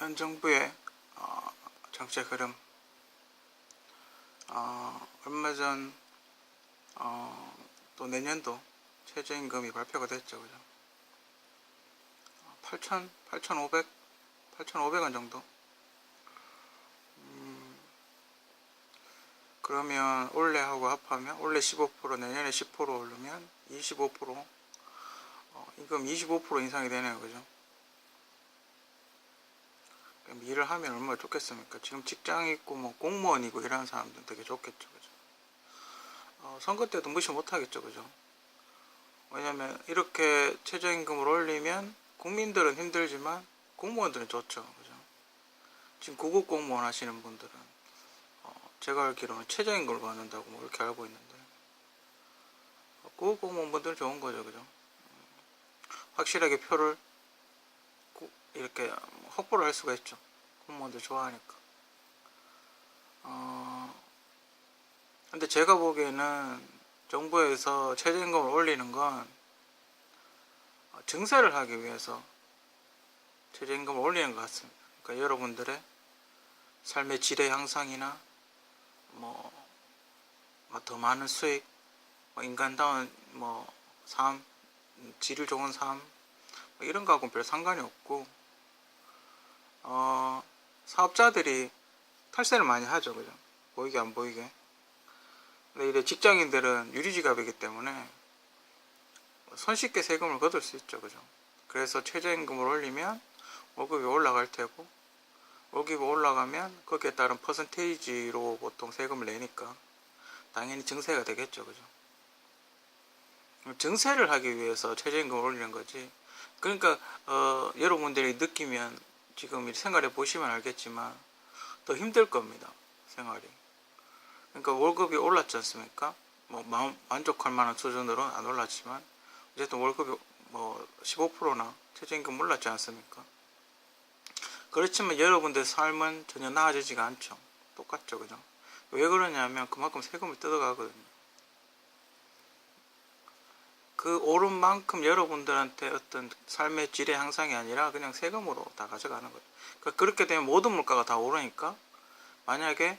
현 정부의 어, 정책 흐름 어, 얼마 전 어, 또 내년도 최저임금이 발표가 됐죠, 그죠? 8,000, 8,500, 8,500원 정도. 음, 그러면 올해하고 합하면 올해 15% 내년에 10% 오르면 25% 어, 임금 25% 인상이 되네요, 그죠? 일을 하면 얼마나 좋겠습니까? 지금 직장 있고 뭐 공무원이고 이런 사람들은 되게 좋겠죠, 그죠? 어, 선거 때도 무시 못 하겠죠, 그죠? 왜냐면 이렇게 최저임금을 올리면 국민들은 힘들지만 공무원들은 좋죠, 그죠? 지금 구급 공무원 하시는 분들은 어, 제가 알기로는 최저임금을 받는다고 뭐 이렇게 알고 있는데 어, 구급 공무원분들은 좋은 거죠, 그죠? 음, 확실하게 표를 구- 이렇게 확보를 할 수가 있죠. 공무원들 좋아하니까. 어, 근데 제가 보기에는 정부에서 최저임금을 올리는 건 어, 증세를 하기 위해서 최저임금을 올리는 것 같습니다. 그러니까 여러분들의 삶의 질의 향상이나 뭐 더 많은 수익, 뭐 인간다운 뭐 삶, 질을 좋은 삶뭐 이런 거하고는 별 상관이 없고 어, 사업자들이 탈세를 많이 하죠, 그죠? 보이게 안 보이게. 근데 이제 직장인들은 유리지갑이기 때문에 손쉽게 세금을 거둘 수 있죠, 그죠? 그래서 최저임금을 올리면 월급이 올라갈 테고, 월급이 올라가면 거기에 따른 퍼센테이지로 보통 세금을 내니까 당연히 증세가 되겠죠, 그죠? 증세를 하기 위해서 최저임금을 올리는 거지. 그러니까 어, 여러분들이 느끼면 지금 이 생활해 보시면 알겠지만 더 힘들 겁니다, 생활이. 그러니까 월급이 올랐지 않습니까? 뭐 마음, 만족할 만한 수준으로는 안 올랐지만 어쨌든 월급이 뭐 15%나 최저임금 올랐지 않습니까? 그렇지만 여러분들 삶은 전혀 나아지지가 않죠. 똑같죠, 그죠? 왜 그러냐면 그만큼 세금을 뜯어가거든요. 그 오른 만큼 여러분들한테 어떤 삶의 질의 향상이 아니라 그냥 세금으로 다 가져가는 거죠. 그러니까 그렇게 되면 모든 물가가 다 오르니까 만약에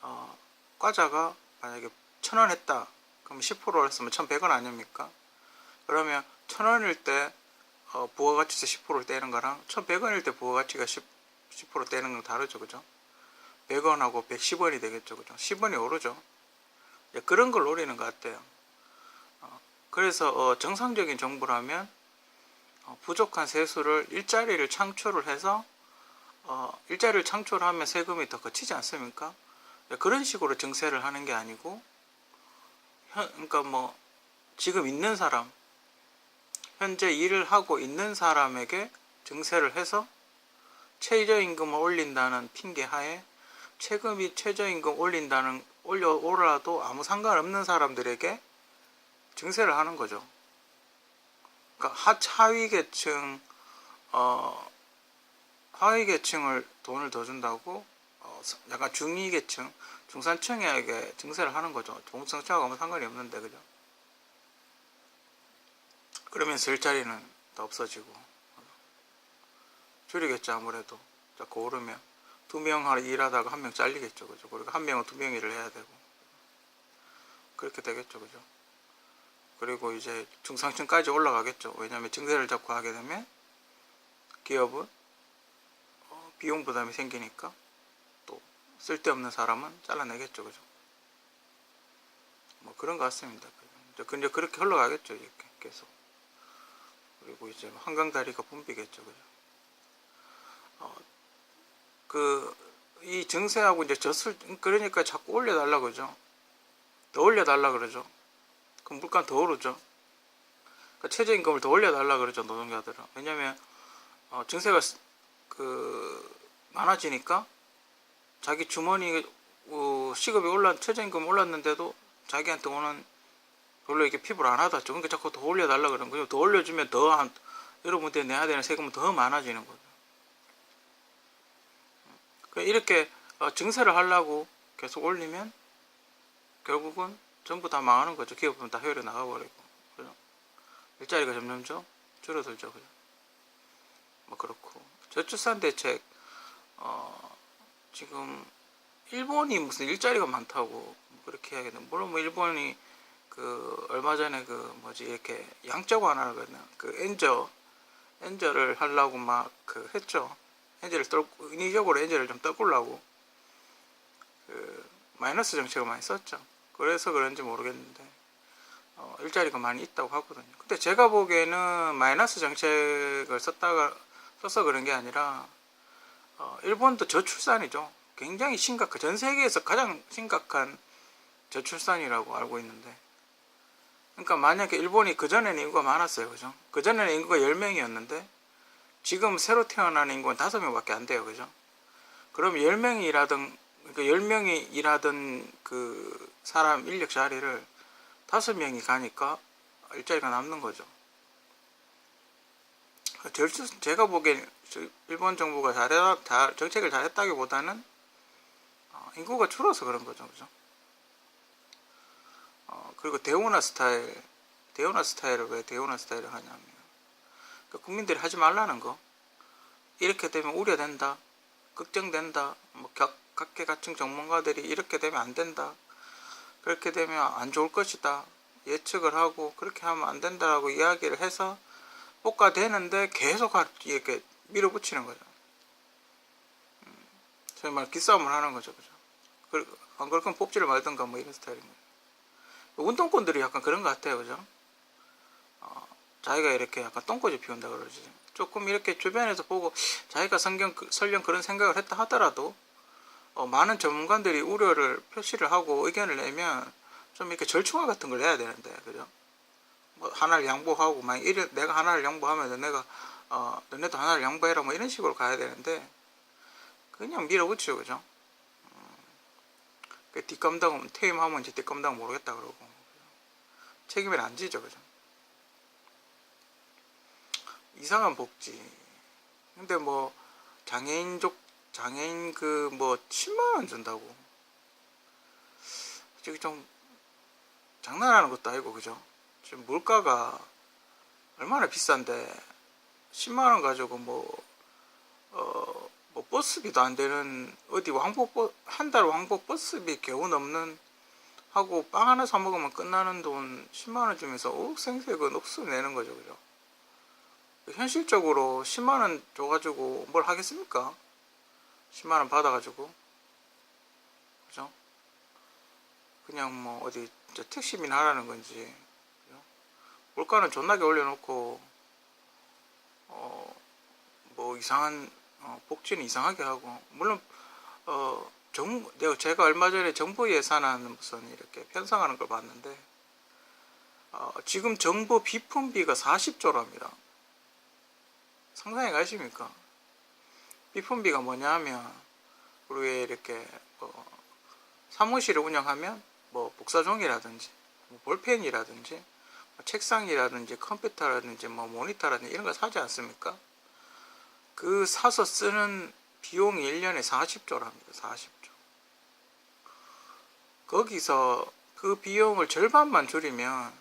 어, 과자가 만약에 천 원 했다. 그럼 10% 했으면 1,100원 아닙니까? 그러면 천 원일 때 어, 부가가치세 10%를 떼는 거랑 1,100원일 때 부가가치가 10, 10% 떼는 건 다르죠, 그죠? 100원하고 110원이 되겠죠, 그죠? 10원이 오르죠. 그런 걸 노리는 것 같아요. 어, 그래서 어, 정상적인 정부라면 어, 부족한 세수를 일자리를 창출을 해서 어, 일자리를 창출하면 세금이 더 거치지 않습니까? 네, 그런 식으로 증세를 하는 게 아니고 현, 그러니까 뭐 지금 있는 사람 현재 일을 하고 있는 사람에게 증세를 해서 최저임금을 올린다는 핑계 하에 최금이 최저임금 올린다는 올려 오라도 아무 상관없는 사람들에게 증세를 하는 거죠. 그러니까 하위 계층 어 하위 계층을 돈을 더 준다고 어, 약간 중위 계층 중산층에게 증세를 하는 거죠. 공성차하고 아무 상관이 없는데 그죠? 그러면서 일자리는 더 없어지고 줄이겠죠 아무래도 자꾸 오르면 두 명 하나 일하다가 한 명 잘리겠죠 그죠? 그리고 한 명은 두 명 일을 해야 되고 그렇게 되겠죠 그죠? 그리고 이제 중상층까지 올라가겠죠. 왜냐하면 증세를 자꾸 하게 되면 기업은 어, 비용 부담이 생기니까 또 쓸데없는 사람은 잘라내겠죠, 그죠? 뭐 그런 것 같습니다. 근데 그렇게 흘러가겠죠, 이렇게 계속. 그리고 이제 한강 다리가 붐비겠죠, 그죠? 어, 그, 이 증세하고 이제 젖을, 그러니까 자꾸 올려달라 그러죠. 더 올려달라 그러죠. 그럼 물가 더 오르죠. 그러니까 최저임금을 더 올려달라 그러죠, 노동자들은. 왜냐면, 어, 증세가 스- 그, 많아지니까 자기 주머니 어, 시급이 올라 최저임금 올랐는데도 자기한테 오는 별로 이렇게 피부를 안 하다. 그러니까 자꾸 더 올려달라 그러는 거죠. 더 올려주면 더 한, 여러분들이 내야 되는 세금은 더 많아지는 거죠. 그 이렇게 어, 증세를 하려고 계속 올리면 결국은 전부 다 망하는 거죠. 기업은 다 해외로 나가버리고. 그죠? 일자리가 점점점 줄어들죠. 그죠? 뭐 그렇고. 저출산 대책 어, 지금 일본이 무슨 일자리가 많다고 뭐 그렇게 이야기했는데 물론 뭐 일본이 그 얼마 전에 그 뭐지 이렇게 양적 완화를 그랬나 그 엔저 엔저를 하려고 막 그 했죠 엔저를 떨 인위적으로 엔저를 좀 떠꾸려고 그 마이너스 정책을 많이 썼죠 그래서 그런지 모르겠는데 어, 일자리가 많이 있다고 하거든요 근데 제가 보기에는 마이너스 정책을 썼다가 써서 그런 게 아니라 어, 일본도 저출산이죠. 굉장히 심각한 전 세계에서 가장 심각한 저출산이라고 알고 있는데 그러니까 만약에 일본이 그전에는 인구가 많았어요. 그죠? 그전에는 인구가 10명이었는데 지금 새로 태어난 인구는 5명밖에 안 돼요. 그죠? 그럼 10명이 일하던 그러니까 10명이 일하던 그 사람 인력 자리를 5명이 가니까 일자리가 남는 거죠. 제가 보기엔 저 일본 정부가 잘해, 잘, 정책을 잘했다기보다는 어, 인구가 줄어서 그런 거죠, 그죠? 어, 그리고 대우나 스타일, 대우나 스타일을 왜 대우나 스타일을 하냐면 그 국민들이 하지 말라는 거. 이렇게 되면 우려된다, 걱정된다, 뭐 각, 각계각층 전문가들이 이렇게 되면 안 된다, 그렇게 되면 안 좋을 것이다 예측을 하고 그렇게 하면 안 된다라고 이야기를 해서 볶아대는데 계속 하- 이렇게 밀어붙이는 거죠. 음, 소위 말 기싸움을 하는 거죠, 그죠? 그- 안 그럴 거면 뽑지를 말던가 뭐 이런 거예요. 운동권들이 약간 그런 것 같아요, 그죠? 어, 자기가 이렇게 약간 똥꼬지 피운다 그러지. 조금 이렇게 주변에서 보고 자기가 성경, 설령 그런 생각을 했다 하더라도 어, 많은 전문가들이 우려를 표시를 하고 의견을 내면 좀 이렇게 절충화 같은 걸 해야 되는데, 그죠? 뭐 하나를 양보하고 막 이래 내가 하나를 양보하면 너네가 어 너네도 하나를 양보해라 뭐 이런 식으로 가야 되는데 그냥 밀어붙이죠 그죠? 음, 그 뒷감당은 퇴임하면 이제 뒷감당 모르겠다 그러고. 책임을 안 지죠 그죠? 이상한 복지. 근데 뭐 장애인족 장애인 그 뭐 10만 원 준다고 저기 좀 장난하는 것도 아니고 그죠 지금 물가가 얼마나 비싼데 10만 원 가지고 뭐, 어, 뭐 버스비도 안 되는 어디 왕복 한 달 왕복 버스비 겨우 넘는 하고 빵 하나 사 먹으면 끝나는 돈 10만 원 주면서 옥생색은 억수 내는 거죠, 그죠? 현실적으로 10만 원 줘가지고 뭘 하겠습니까? 10만 원 받아가지고 그죠? 그냥 뭐 어디 저 택시비나 하라는 건지 물가는 존나게 올려놓고 어 뭐 이상한 어, 복지는 이상하게 하고 물론 어 정, 내가 제가 얼마 전에 정부 예산안 무슨 이렇게 편성하는 걸 봤는데 어, 지금 정부 비품비가 40조랍니다. 상상해 가십니까? 비품비가 뭐냐면 우리 왜 이렇게 뭐 사무실을 운영하면 뭐 복사종이라든지 뭐 볼펜이라든지 뭐 책상이라든지 컴퓨터라든지 뭐 모니터라든지 이런 거 사지 않습니까? 그 사서 쓰는 비용이 1년에 40조랍니다. 40조. 거기서 그 비용을 절반만 줄이면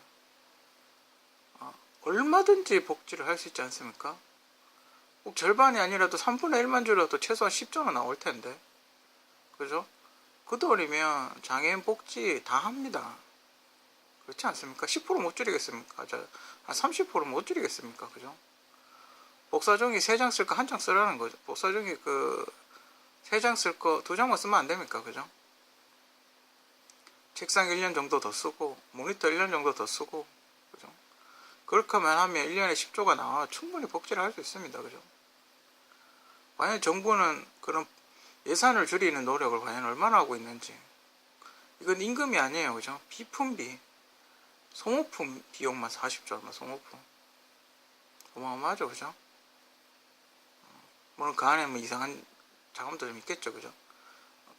어, 얼마든지 복지를 할 수 있지 않습니까? 꼭 절반이 아니라도 3분의 1만 줄여도 최소한 10조는 나올 텐데. 그죠? 그 돈이면 장애인 복지 다 합니다. 그렇지 않습니까? 10%못 줄이겠습니까? 저, 한 30%못 줄이겠습니까? 그죠? 복사종이 3장 쓸 거 한 장 쓰라는 거죠. 복사종이 그, 3장 쓸 거 두 장만 쓰면 안 됩니까? 그죠? 책상 1년 정도 더 쓰고, 모니터 1년 정도 더 쓰고, 그죠? 그렇게 하면 1년에 10조가 나와 충분히 복지를 할 수 있습니다. 그죠? 과연 정부는 그런 예산을 줄이는 노력을 과연 얼마나 하고 있는지. 이건 임금이 아니에요. 그죠? 비품비. 소모품 비용만 40조 얼마 소모품. 어마어마하죠. 그죠? 물론 그 안에 뭐 이상한 자금도 좀 있겠죠. 그죠?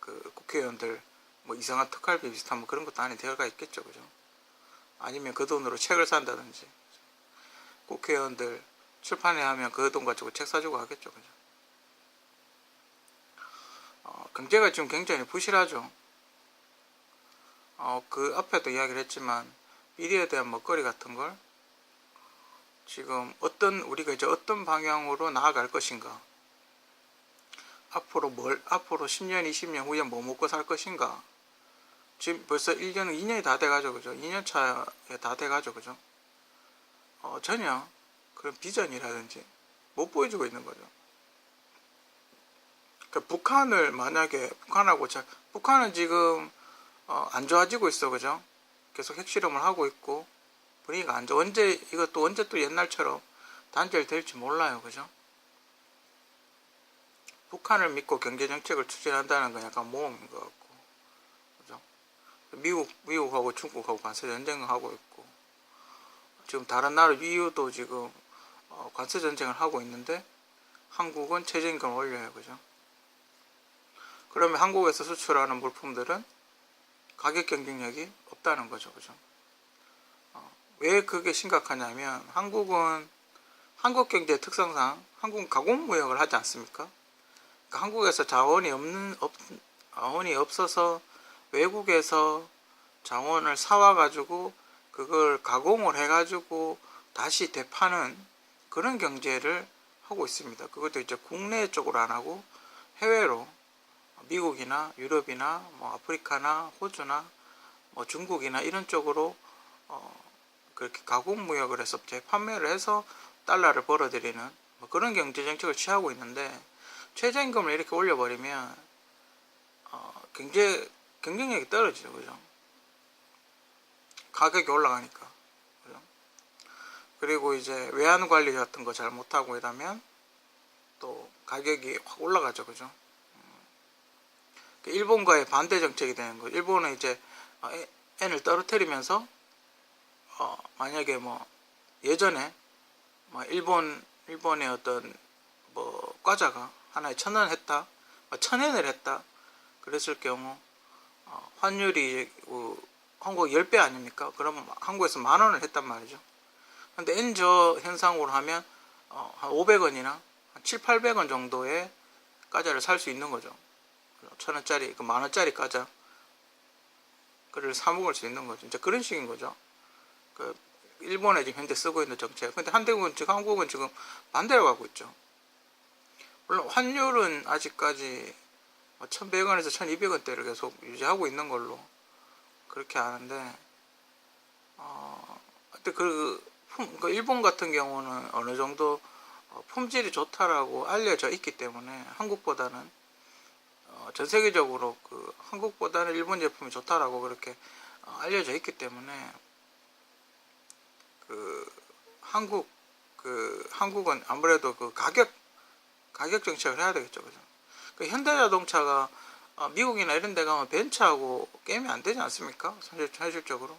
그 국회의원들 뭐 이상한 특활비 비슷한 뭐 그런 것도 안에 들어가 있겠죠. 그죠? 아니면 그 돈으로 책을 산다든지. 국회의원들 출판회 하면 그 돈 가지고 책 사주고 하겠죠. 그죠? 어, 경제가 지금 굉장히 부실하죠. 어, 그 앞에도 이야기를 했지만 미래에 대한 먹거리 같은 걸 지금 어떤 우리가 이제 어떤 방향으로 나아갈 것인가 앞으로 뭘 앞으로 10년, 20년 후에 뭐 먹고 살 것인가? 지금 벌써 1년, 2년이 다 돼가죠, 그죠? 2년 차에 다 돼가죠, 그죠? 어, 전혀 그런 비전이라든지 못 보여주고 있는 거죠. 그러니까 북한을 만약에 북한하고 자, 북한은 지금 어, 안 좋아지고 있어, 그죠? 계속 핵실험을 하고 있고 분위기가 안 좋아. 언제 이것도 언제 또 옛날처럼 단절될지 몰라요, 그죠? 북한을 믿고 경제 정책을 추진한다는 건 약간 모험인 것 같고, 그죠? 미국 미국하고 중국하고 관세 전쟁을 하고 있고, 지금 다른 나라 EU도 지금 어, 관세 전쟁을 하고 있는데 한국은 최저임금을 올려요, 그죠? 그러면 한국에서 수출하는 물품들은 가격 경쟁력이 없다는 거죠, 그죠? 어, 왜 그게 심각하냐면 한국은 한국 경제 특성상 한국은 가공 무역을 하지 않습니까? 그러니까 한국에서 자원이 없는 없, 자원이 없어서 외국에서 자원을 사와 가지고 그걸 가공을 해 가지고 다시 되파는 그런 경제를 하고 있습니다. 그것도 이제 국내 쪽으로 안 하고 해외로 미국이나 유럽이나 뭐 아프리카나 호주나 뭐 중국이나 이런 쪽으로 어 그렇게 가공 무역을 해서 재판매를 해서 달러를 벌어들이는 뭐 그런 경제 정책을 취하고 있는데 최저임금을 이렇게 올려버리면 어 경제 경쟁력이 떨어지죠, 그죠? 가격이 올라가니까, 그죠? 그리고 이제 외환 관리 같은 거 잘 못하고 이러면 또 가격이 확 올라가죠, 그죠? 그 일본과의 반대 정책이 되는 거예요. 일본은 이제 어, 엔을 떨어뜨리면서 어, 만약에 뭐 예전에 뭐 일본 일본의 어떤 뭐 과자가 하나에 천 원 했다, 뭐천 엔을 했다 그랬을 경우 어, 환율이 그 한국 10배 아닙니까? 그러면 한국에서 만 원을 했단 말이죠. 근데 엔저 현상으로 하면 어, 한 500원이나 한 7, 800원 정도의 과자를 살 수 있는 거죠. 천 원짜리, 그 만 원짜리 과자. 그를 사 먹을 수 있는 거죠. 이제 그런 식인 거죠. 그 일본에 지금 현재 쓰고 있는 정책. 근데 한국은 지금 한국은 지금 반대로 가고 있죠. 물론 환율은 아직까지 1,100원에서 1,200원대를 계속 유지하고 있는 걸로 그렇게 아는데 어, 근데 그, 품, 그 일본 같은 경우는 어느 정도 어, 품질이 좋다라고 알려져 있기 때문에 한국보다는 어, 전 세계적으로 그 한국보다는 일본 제품이 좋다라고 그렇게 어, 알려져 있기 때문에 그 한국 그 한국은 아무래도 그 가격 가격 정책을 해야 되겠죠, 그죠? 그 현대자동차가 어, 미국이나 이런 데 가면 벤츠하고 게임이 안 되지 않습니까? 사실 현실적으로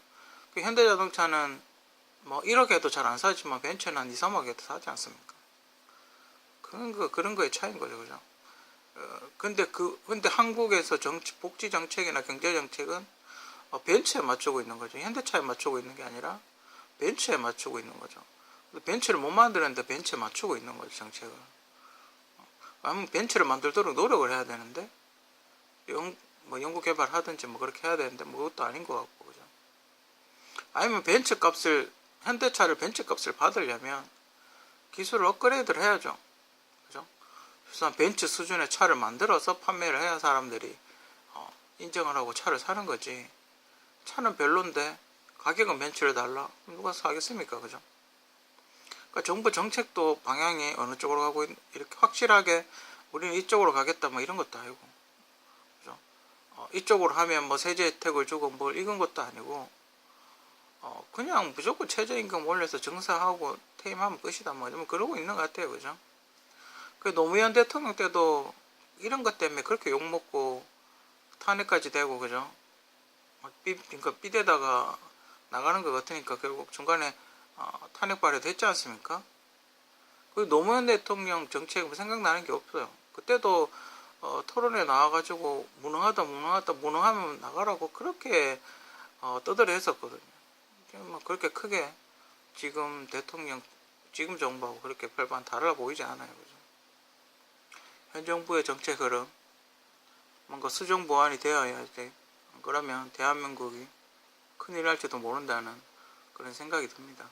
그 현대자동차는 뭐 1억에도 잘 안 사지만 벤츠는 한 2, 3억에도 사지 않습니까? 그런 거 그런 거의 차이인 거죠, 그죠? 어, 근데 그 근데 한국에서 정치 복지 정책이나 경제 정책은 어, 벤츠에 맞추고 있는 거죠. 현대차에 맞추고 있는 게 아니라 벤츠에 맞추고 있는 거죠. 벤츠를 못 만드는데 벤츠에 맞추고 있는 거죠, 정책을. 아무 벤츠를 만들도록 노력을 해야 되는데 영, 뭐 연구 개발하든지 뭐 그렇게 해야 되는데 뭐 그것도 아닌 것 같고 그죠. 아니면 벤츠 값을 현대차를 벤츠 값을 받으려면 기술을 업그레이드를 해야죠. 그래서 벤츠 수준의 차를 만들어서 판매를 해야 사람들이 어, 인정을 하고 차를 사는 거지. 차는 별론데 가격은 벤츠를 달라. 누가 사겠습니까? 그죠? 그러니까 정부 정책도 방향이 어느 쪽으로 가고 있, 이렇게 확실하게 우리는 이쪽으로 가겠다 뭐 이런 것도 아니고 그죠? 어, 이쪽으로 하면 뭐 세제 혜택을 주고 뭘 이건 것도 아니고 어, 그냥 무조건 최저임금 올려서 정사하고 퇴임하면 끝이다 뭐좀 그러고 있는 것 같아요 그죠? 그 노무현 대통령 때도 이런 것 때문에 그렇게 욕먹고 탄핵까지 되고 그죠? 막 삐, 그러니까 삐대다가 나가는 것 같으니까 결국 중간에 어, 탄핵 발의됐지 않습니까? 그 노무현 대통령 정책은 생각나는 게 없어요. 그때도 어, 토론에 나와가지고 무능하다 무능하다 무능하면 나가라고 그렇게 어, 떠들어 했었거든요. 뭐 그렇게 크게 지금 대통령 지금 정부하고 그렇게 별반 달라 보이지 않아요. 현 정부의 정책 흐름 뭔가 수정 보완이 되어야 돼. 그러면 대한민국이 큰일 날지도 모른다는 그런 생각이 듭니다.